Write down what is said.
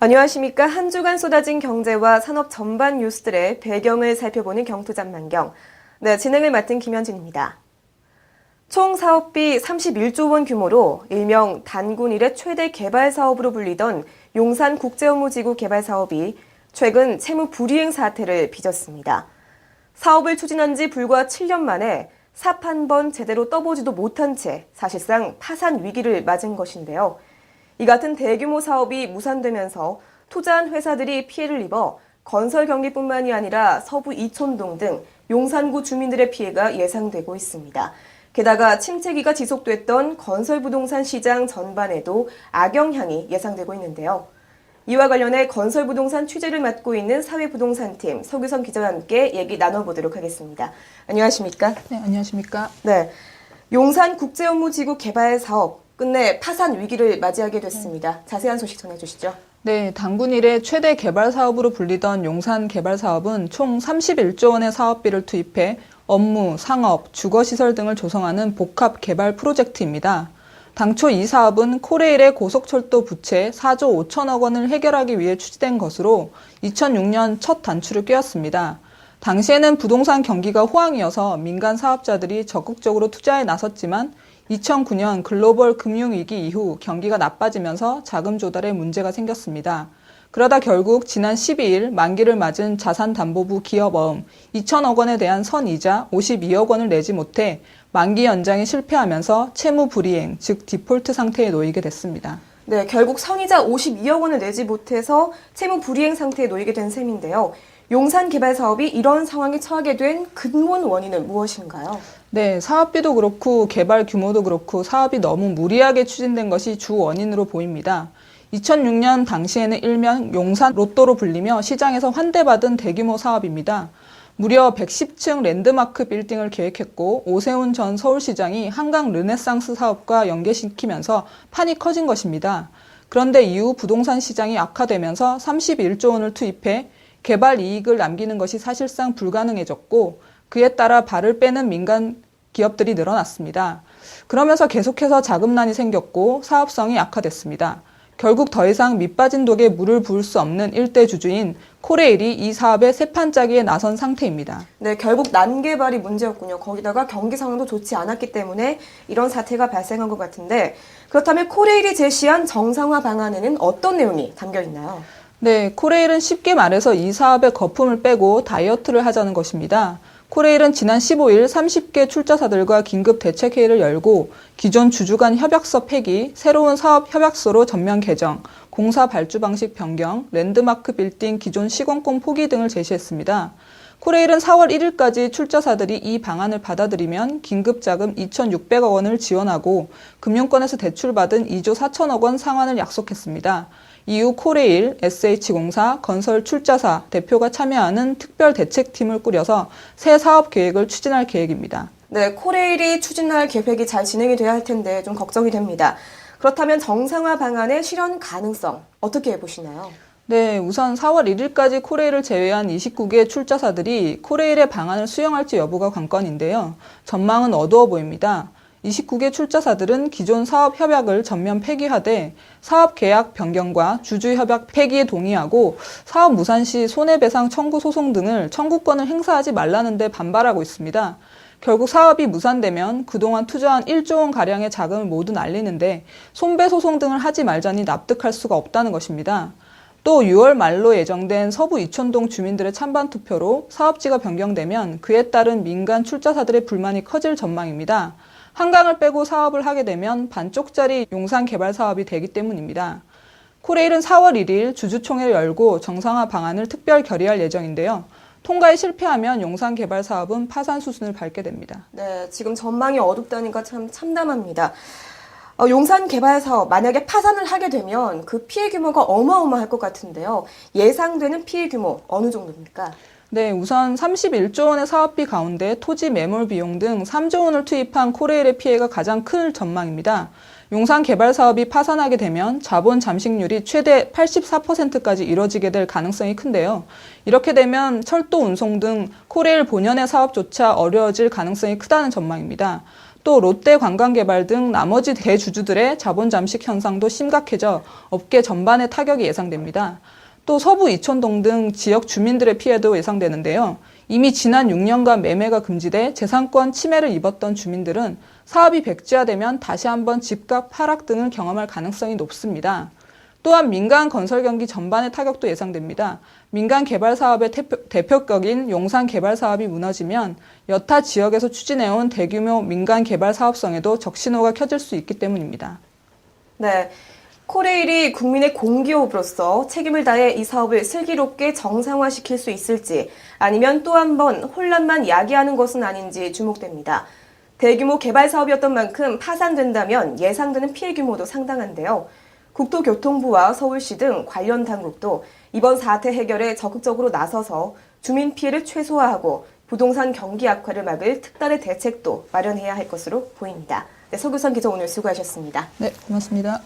안녕하십니까. 한 주간 쏟아진 경제와 산업 전반 뉴스들의 배경을 살펴보는 경투장만경. 네, 진행을 맡은 김현진입니다. 총 사업비 31조 원 규모로 일명 단군 일의 최대 개발 사업으로 불리던 용산 국제업무지구 개발 사업이 최근 채무 불이행 사태를 빚었습니다. 사업을 추진한 지 불과 7년 만에 삽 한 번 제대로 떠보지도 못한 채 사실상 파산 위기를 맞은 것인데요. 이 같은 대규모 사업이 무산되면서 투자한 회사들이 피해를 입어 건설 경기뿐만이 아니라 서부 이촌동 등 용산구 주민들의 피해가 예상되고 있습니다. 게다가 침체기가 지속됐던 건설 부동산 시장 전반에도 악영향이 예상되고 있는데요. 이와 관련해 건설 부동산 취재를 맡고 있는 사회부동산팀 서규성 기자와 함께 얘기 나눠보도록 하겠습니다. 안녕하십니까? 네, 안녕하십니까. 네. 용산 국제업무지구 개발 사업 끝내 파산 위기를 맞이하게 됐습니다. 자세한 소식 전해주시죠. 네, 당군 일의 최대 개발 사업으로 불리던 용산 개발 사업은 총 31조 원의 사업비를 투입해 업무, 상업, 주거시설 등을 조성하는 복합 개발 프로젝트입니다. 당초 이 사업은 코레일의 고속철도 부채 4조 5천억 원을 해결하기 위해 추진된 것으로 2006년 첫 단추를 꿰었습니다. 당시에는 부동산 경기가 호황이어서 민간 사업자들이 적극적으로 투자에 나섰지만 2009년 글로벌 금융위기 이후 경기가 나빠지면서 자금 조달에 문제가 생겼습니다. 그러다 결국 지난 12일 만기를 맞은 자산담보부 기업어음 2천억 원에 대한 선이자 52억 원을 내지 못해 만기 연장에 실패하면서 채무 불이행, 즉 디폴트 상태에 놓이게 됐습니다. 네, 결국 선이자 52억 원을 내지 못해서 채무 불이행 상태에 놓이게 된 셈인데요. 용산 개발 사업이 이런 상황에 처하게 된 근본 원인은 무엇인가요? 네, 사업비도 그렇고 개발 규모도 그렇고 사업이 너무 무리하게 추진된 것이 주 원인으로 보입니다. 2006년 당시에는 일명 용산 로또로 불리며 시장에서 환대받은 대규모 사업입니다. 무려 110층 랜드마크 빌딩을 계획했고 오세훈 전 서울시장이 한강 르네상스 사업과 연계시키면서 판이 커진 것입니다. 그런데 이후 부동산 시장이 악화되면서 31조 원을 투입해 개발 이익을 남기는 것이 사실상 불가능해졌고 그에 따라 발을 빼는 민간 기업들이 늘어났습니다. 그러면서 계속해서 자금난이 생겼고 사업성이 악화됐습니다. 결국 더 이상 밑빠진 독에 물을 부을 수 없는 일대 주주인 코레일이 이 사업의 세판짜기에 나선 상태입니다. 네, 결국 난개발이 문제였군요. 거기다가 경기 상황도 좋지 않았기 때문에 이런 사태가 발생한 것 같은데 그렇다면 코레일이 제시한 정상화 방안에는 어떤 내용이 담겨 있나요? 네, 코레일은 쉽게 말해서 이 사업의 거품을 빼고 다이어트를 하자는 것입니다. 코레일은 지난 15일 30개 출자사들과 긴급 대책회의를 열고 기존 주주 간 협약서 폐기, 새로운 사업 협약서로 전면 개정, 공사 발주 방식 변경, 랜드마크 빌딩 기존 시공권 포기 등을 제시했습니다. 코레일은 4월 1일까지 출자사들이 이 방안을 받아들이면 긴급자금 2,600억 원을 지원하고 금융권에서 대출받은 2조 4천억 원 상환을 약속했습니다. 이후 코레일, SH공사, 건설 출자사 대표가 참여하는 특별 대책팀을 꾸려서 새 사업 계획을 추진할 계획입니다. 네, 코레일이 추진할 계획이 잘 진행이 돼야 할 텐데 좀 걱정이 됩니다. 그렇다면 정상화 방안의 실현 가능성 어떻게 보시나요? 네, 우선 4월 1일까지 코레일을 제외한 29개 출자사들이 코레일의 방안을 수용할지 여부가 관건인데요. 전망은 어두워 보입니다. 29개 출자사들은 기존 사업 협약을 전면 폐기하되 사업 계약 변경과 주주 협약 폐기에 동의하고 사업 무산 시 손해배상 청구 소송 등을 청구권을 행사하지 말라는 데 반발하고 있습니다. 결국 사업이 무산되면 그동안 투자한 1조 원 가량의 자금을 모두 날리는데 손배 소송 등을 하지 말자니 납득할 수가 없다는 것입니다. 또 6월 말로 예정된 서부 이촌동 주민들의 찬반 투표로 사업지가 변경되면 그에 따른 민간 출자사들의 불만이 커질 전망입니다. 한강을 빼고 사업을 하게 되면 반쪽짜리 용산 개발 사업이 되기 때문입니다. 코레일은 4월 1일 주주총회를 열고 정상화 방안을 특별 결의할 예정인데요. 통과에 실패하면 용산 개발 사업은 파산 수순을 밟게 됩니다. 네, 지금 전망이 어둡다니까 참 참담합니다. 어, 용산 개발 사업 만약에 파산을 하게 되면 그 피해 규모가 어마어마할 것 같은데요. 예상되는 피해 규모 어느 정도입니까? 네, 우선 31조 원의 사업비 가운데 토지 매몰 비용 등 3조 원을 투입한 코레일의 피해가 가장 큰 전망입니다. 용산 개발 사업이 파산하게 되면 자본 잠식률이 최대 84%까지 이뤄지게 될 가능성이 큰데요. 이렇게 되면 철도 운송 등 코레일 본연의 사업조차 어려워질 가능성이 크다는 전망입니다. 또 롯데 관광개발 등 나머지 대주주들의 자본 잠식 현상도 심각해져 업계 전반에 타격이 예상됩니다. 또 서부 이촌동 등 지역 주민들의 피해도 예상되는데요. 이미 지난 6년간 매매가 금지돼 재산권 침해를 입었던 주민들은 사업이 백지화되면 다시 한번 집값 하락 등을 경험할 가능성이 높습니다. 또한 민간 건설 경기 전반의 타격도 예상됩니다. 민간 개발 사업의 대표, 대표격인 용산 개발 사업이 무너지면 여타 지역에서 추진해온 대규모 민간 개발 사업성에도 적신호가 켜질 수 있기 때문입니다. 네. 코레일이 국민의 공기업으로서 책임을 다해 이 사업을 슬기롭게 정상화시킬 수 있을지 아니면 또 한 번 혼란만 야기하는 것은 아닌지 주목됩니다. 대규모 개발 사업이었던 만큼 파산된다면 예상되는 피해 규모도 상당한데요. 국토교통부와 서울시 등 관련 당국도 이번 사태 해결에 적극적으로 나서서 주민 피해를 최소화하고 부동산 경기 악화를 막을 특단의 대책도 마련해야 할 것으로 보입니다. 네, 서규선 기자 오늘 수고하셨습니다. 네, 고맙습니다.